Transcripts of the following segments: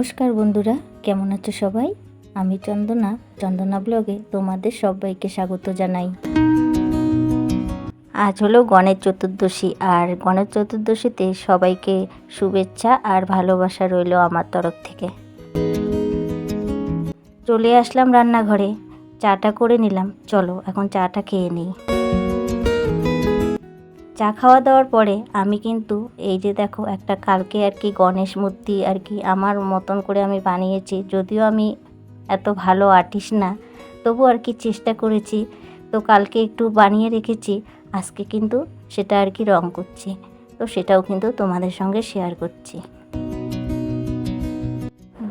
নমস্কার বন্ধুরা, কেমন আছো সবাই? আমি চন্দনা চন্দনা ব্লগে তোমাদের সবাইকে স্বাগত জানাই। আজ হলো গণেশ চতুর্দশী, আর গণেশ চতুর্দশীতে সবাইকে শুভেচ্ছা আর ভালোবাসা রইল আমার তরফ থেকে। চলে আসলাম রান্নাঘরে, চাটা করে নিলাম। চলো, এখন চাটা খেয়ে নিই। চা খাওয়া দাওয়ার পরে আমি কিন্তু এই যে দেখো একটা কালকে আর কি গণেশ মূর্তি আর কি আমার মতন করে আমি বানিয়েছি। যদিও আমি এত ভালো আর্টিস্ট না, তবু আর কি চেষ্টা করেছি। তো কালকে একটু বানিয়ে রেখেছি, আজকে কিন্তু সেটা আর কি রং করছি। তো সেটাও কিন্তু তোমাদের সঙ্গে শেয়ার করছি।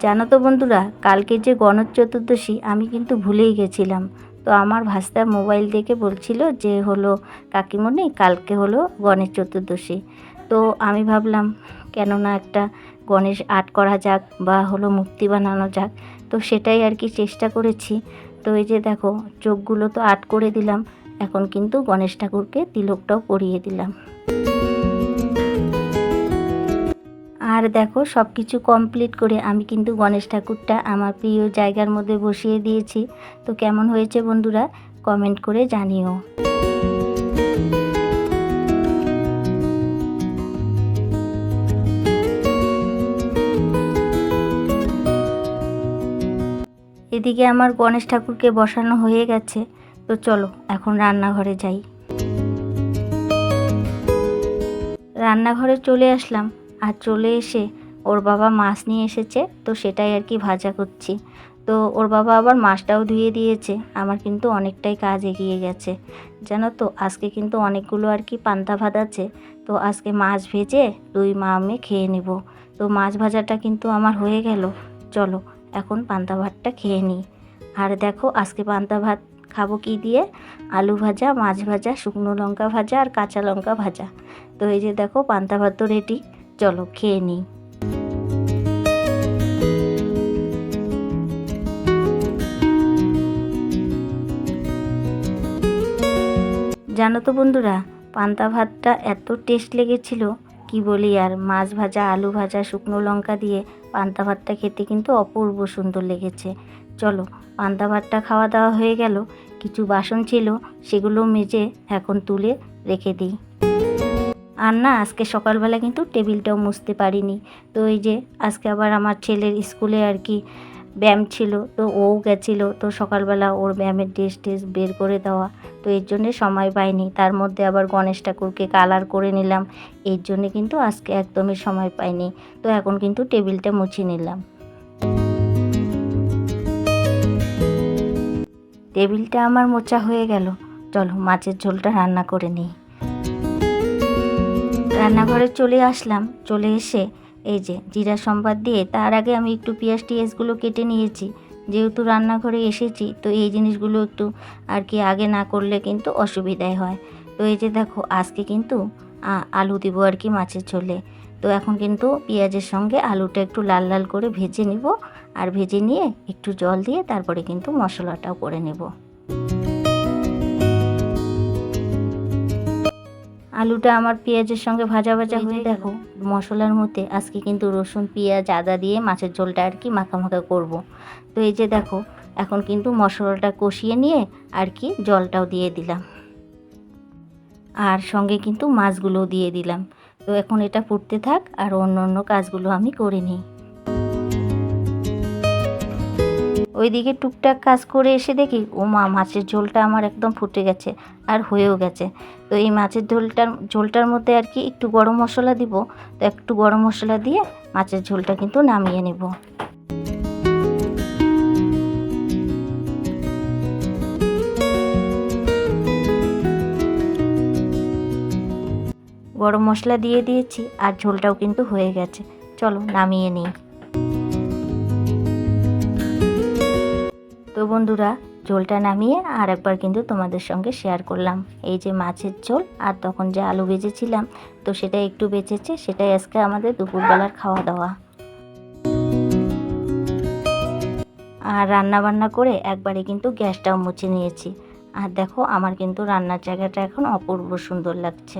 জানো তো বন্ধুরা, কালকে যে গণেশ চতুর্দশী আমি কিন্তু ভুলেই গেছিলাম। তো আমার ভাস্তা মোবাইল দেখে বলছিল যে হলো কাকিমণি, কালকে হলো গণেশ চতুর্দশী। তো আমি ভাবলাম, কেননা একটা গণেশ আর্ট করা যাক বা হলো মূর্তি বানানো যাক, তো সেটাই আর কি চেষ্টা করেছি। তো এই যে দেখো, চোখগুলো তো আর্ট করে দিলাম, এখন কিন্তু গণেশ ঠাকুরকে তিলকটাও পরিয়ে দিলাম। আর দেখো সব কিছু কমপ্লিট করে আমি কিন্তু গণেশ ঠাকুরটা আমার প্রিয় জায়গার মধ্যে বসিয়ে দিয়েছি। তো কেমন হয়েছে বন্ধুরা কমেন্ট করে জানিও। এদিকে আমার গণেশ ঠাকুরকে বসানো হয়ে গেছে। তো চলো, এখন রান্নাঘরে যাই। রান্নাঘরে চলে আসলাম। আর চলে এসে ওর বাবা মাছ নিয়ে এসেছে, তো সেটাই আর কি ভাজা করছি। তো ওর বাবা আবার মাছটাও ধুয়ে দিয়েছে, আমার কিন্তু অনেকটাই কাজ এগিয়ে গেছে। জানো তো, আজকে কিন্তু অনেকগুলো আর কি পান্তা ভাত আছে, তো আজকে মাছ ভেজে দুই মা আমি খেয়ে নেব। তো মাছ ভাজাটা কিন্তু আমার হয়ে গেল, চলো এখন পান্তা ভাতটা খেয়ে নিই। আর দেখো, আজকে পান্তা ভাত খাব কি দিয়ে? আলু ভাজা, মাছ ভাজা, শুকনো লঙ্কা ভাজা আর কাঁচা লঙ্কা ভাজা। তো এই যে দেখো, পান্তা ভাত তো রেডি চলো খেয়ে নিই জানো তো বন্ধুরা, পান্তা ভাতটা এত টেস্ট লেগেছিল, কি বলি আর, মাছ ভাজা, আলু ভাজা, শুকনো লঙ্কা দিয়ে পান্তা ভাতটা খেতে কিন্তু অপূর্ব সুন্দর লেগেছে। চলো, পান্তা ভাতটা খাওয়া দাওয়া হয়ে গেল, কিছু বাসন ছিল, সেগুলো মেজে এখন তুলে রেখে দিই। আর না, আজকে সকালবেলা কিন্তু টেবিলটাও মুছতে পারিনি। তো এই যে, আজকে আবার আমার ছেলের স্কুলে আর কি ব্যায়াম ছিল, তো ও গেছিল, তো সকালবেলা ওর ব্যায়ামের ড্রেস টেস বের করে দেওয়া। তো এর জন্যে সময় পাইনি। তার মধ্যে আবার গণেশ ঠাকুরকে কালার করে নিলাম। এর জন্যে কিন্তু আজকে একদমই সময় পাইনি। তো এখন কিন্তু টেবিলটা মুছে নিলাম। টেবিলটা আমার মোচা হয়ে গেল। চলো, মাছের ঝোলটা রান্না করে নিই। রান্নাঘরে চলে আসলাম। চলে এসে এই যে জিরা সম্বাদ দিয়ে তার আগে আমি একটু পেঁয়াজ টিয়াজগুলো কেটে নিয়েছি। যেহেতু রান্নাঘরে এসেছি, তো এই জিনিসগুলো একটু আর কি আগে না করলে কিন্তু অসুবিধাই হয়। তো এই যে দেখো, আজকে কিন্তু আলু দিব আর কি মাছের ঝোলে। তো এখন কিন্তু পেঁয়াজের সঙ্গে আলুটা একটু লাল লাল করে ভেজে নিব। আর ভেজে নিয়ে একটু জল দিয়ে তারপরে কিন্তু মশলাটাও করে নেব। আলুটা আমার পেঁয়াজের সঙ্গে ভাজা ভাজা হয়ে দেখো মশলার মধ্যে আজকে কিন্তু রসুন পেঁয়াজ আদা দিয়ে মাছের ঝোলটা আর কি মাখা মাখা করব। তো এই যে দেখো এখন কিন্তু মশলাটা কষিয়ে নিয়ে আর কি জলটাও দিয়ে দিলাম। আর সঙ্গে কিন্তু মাছগুলোও দিয়ে দিলাম। তো এখন এটা ফুটতে থাক আর অন্য অন্য কাজগুলো আমি করে নিই। ওইদিকে টুকটাক কাজ করে এসে দেখি ও মা মাছের ঝোলটা আমার একদম ফুটে গেছে আর হয়েও গেছে। তো এই মাছের ঝোলটার ঝোলটার মধ্যে আর কি একটু গরম মশলা দিব, তো একটু গরম মশলা দিয়ে মাছের ঝোলটা কিন্তু নামিয়ে নেব। গরম মশলা দিয়ে দিয়েছি আর ঝোলটাও কিন্তু হয়ে গেছে। চলো নামিয়ে নিই। তো বন্ধুরা, ঝোলটা নামিয়ে আর একবার কিন্তু তোমাদের সঙ্গে শেয়ার করলাম। এই যে মাছের ঝোল আর তখন যে আলু ভেজেছিলাম, তো সেটা একটু বেঁচেছে, সেটাই আজকে আমাদের দুপুরবেলার খাওয়া দাওয়া আর রান্না বান্না করে একবারে কিন্তু গ্যাসটাও মুছে নিয়েছি। আর দেখো, আমার কিন্তু রান্নার জায়গাটা এখন অপূর্ব সুন্দর লাগছে।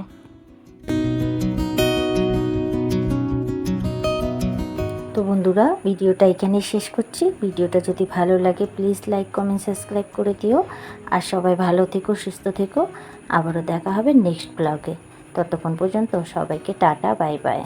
তো বন্ধুরা, ভিডিওটা এখানে শেষ করছি। ভিডিওটা যদি ভালো লাগে প্লিজ লাইক কমেন্ট সাবস্ক্রাইব করে দিও। আর সবাই ভালো থেকো, সুস্থ থেকো। আবারও দেখা হবে নেক্সট ব্লগে ততক্ষণ পর্যন্ত সবাইকে টাটা বাই বাই